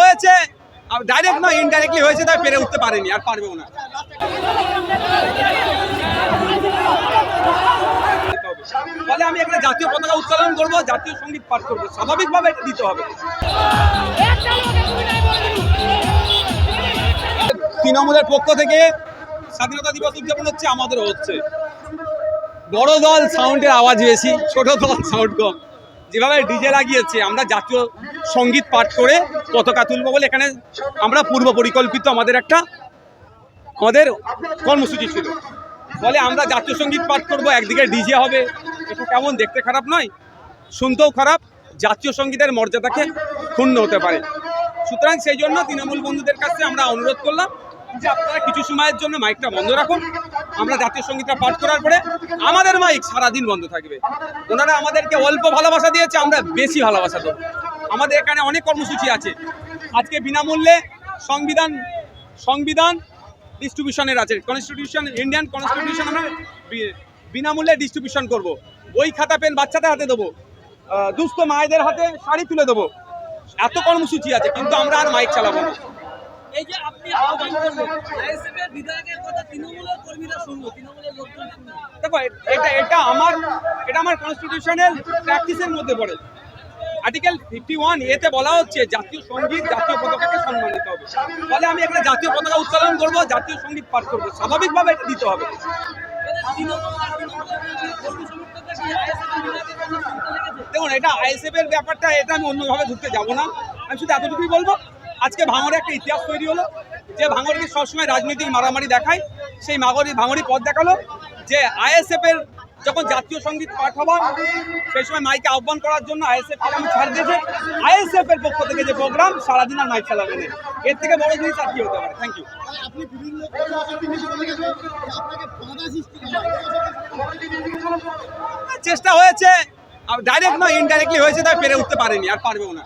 হয়েছে ডাইরেক্ট নয় ইনডাইরেক্টলি হয়েছে, তাই পেরে উঠতে পারেনি, আর পারবেও না। ফলে আমি একটা জাতীয় পতাকা উত্তোলন করব, জাতীয় সংগীত পাঠ করব। স্বাভাবিকভাবে এটা দিতে হবে। তৃণমূলের পক্ষ থেকে স্বাধীনতা দিবস উদযাপন হচ্ছে, আমাদেরও হচ্ছে। বড় দল সাউন্ডের আওয়াজ বেশি, ছোট দল সাউন্ড কম। যেভাবে ডিজে লাগিয়েছে, আমরা জাতীয় সংগীত পাঠ করে পতাকা তুলবো বলে এখানে আমরা পূর্ব পরিকল্পিত আমাদের একটা, আমাদের কর্মসূচি ছিল। ফলে আমরা জাতীয় সংগীত পাঠ করব, একদিকে ডিজে হবে, এটা কেমন দেখতে খারাপ নয়, শুনতেও খারাপ, জাতীয় সঙ্গীতের মর্যাদাকে ক্ষুণ্ণ হতে পারে। সুতরাং সেই জন্য তৃণমূল বন্ধুদের কাছে আমরা অনুরোধ করলাম যে আপনারা কিছু সময়ের জন্য মাইকটা বন্ধ রাখুন আমরা জাতীয় সঙ্গীতটা পাঠ করার পরে আমাদের মাইক সারাদিন বন্ধ থাকবে। ওনারা আমাদেরকে অল্প ভালোবাসা দিয়েছে, আমরা বেশি ভালোবাসা দেবো। আমাদের এখানে অনেক কর্মসূচি আছে। আজকে বিনামূল্যে সংবিধান সংবিধান ডিস্ট্রিবিউশনের আছে। কনস্টিটিউশন ইন্ডিয়ান কনস্টিটিউশন আমরা বিনামূল্যে ডিস্ট্রিবিউশন করব। বই খাতা পেন বাচ্চাদের হাতে দেবো। দুস্থ মায়েদের হাতে শাড়ি তুলে দেবো। এত কর্মসূচি আছে, কিন্তু আমরা আর মাইক চালাবো না। এই যে আপনি আহ্বান করলেন আইএসএফের বিধায়কের কথা তৃণমূলের কর্মীরা শুনলো তৃণমূলের লোকজন দেখো এটা এটা আমার এটা আমার কনস্টিটিউশনাল প্র্যাকটিসের মধ্যে পড়ে। আর্টিকেল ফিফটি ওয়ান এতে বলা হচ্ছে জাতীয় সংগীত জাতীয় পতাকাকে সম্মান দিতে হবে। ফলে আমি একটা জাতীয় পতাকা উত্তোলন করব জাতীয় সংগীত পাঠ করব। স্বাভাবিকভাবে এটা দিতে হবে। দেখুন এটা আইএসএফ এর ব্যাপারটা এটা আমি অন্যভাবে ঘুরতে যাব না। আমি শুধু এতটুকুই বলব আজকে ভাঙড়ে একটা ইতিহাস তৈরি হলো যে ভাঙড়কে সবসময় রাজনৈতিক মারামারি দেখায় সেই মাগরি ভাঙড়ি পথ দেখাল যে আইএসএফ এর যখন জাতীয় সংগীত পাঠ হবার সেই সময় মাইকে আহ্বান করার জন্য আইএসএফ আমি ছাড় দিয়েছে। আইএসএফ এর পক্ষ থেকে যে প্রোগ্রাম সারাদিন আর মাইক চালাবে না। এর থেকে বড় জিনিস আর কি হতে পারে? থ্যাংক ইউ চেষ্টা হয়েছে ডাইরেক্ট নয় ইনডাইরেক্টলি হয়েছে তাই পেরে উঠতে পারেনি আর পারবেও না।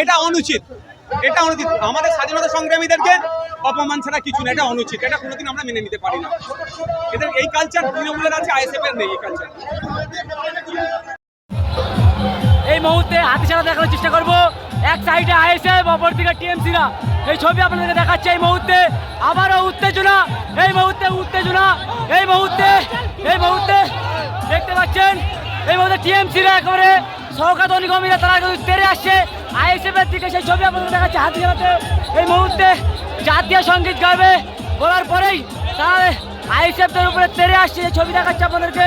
এটা অনুচিত। এটা অনুচিত। আমাদের স্বাধীনতা সংগ্রামীদেরকে অপমান ছাড়া কিছু না, এটা অনুচিত। এটা কোনোদিন আমরা মেনে নিতে পারি না। এদের এই কালচার তৃণমূলের আছে, আইএসএফ এর নেই এই কালচার এই মুহূর্তে হাতে ছাড়া দেখানোর চেষ্টা করব। এক সাইডে আইএসএফ, অপর দিকে টিএমসিরা। এই ছবি আপনাদেরকে দেখাচ্ছে এই মুহূর্তে। আবারও উত্তেজনা। এই মুহূর্তে উত্তেজনা। এই মুহূর্তে এই মুহূর্তে। পাচ্ছেন। এই মধ্যে টিএমসিরা একেবারে সৌকাত নিগমীরা তারা তেরে আসছে। আইএসএফের দিকে সেই ছবি আপনাদের দেখাচ্ছে, হাতে এই মুহূর্তে জাতীয় সংগীত গাইবে। বলার পরেই তারা আইএসএফদের উপরে তেরে আসছে, এই ছবি দেখাচ্ছে আপনাদেরকে।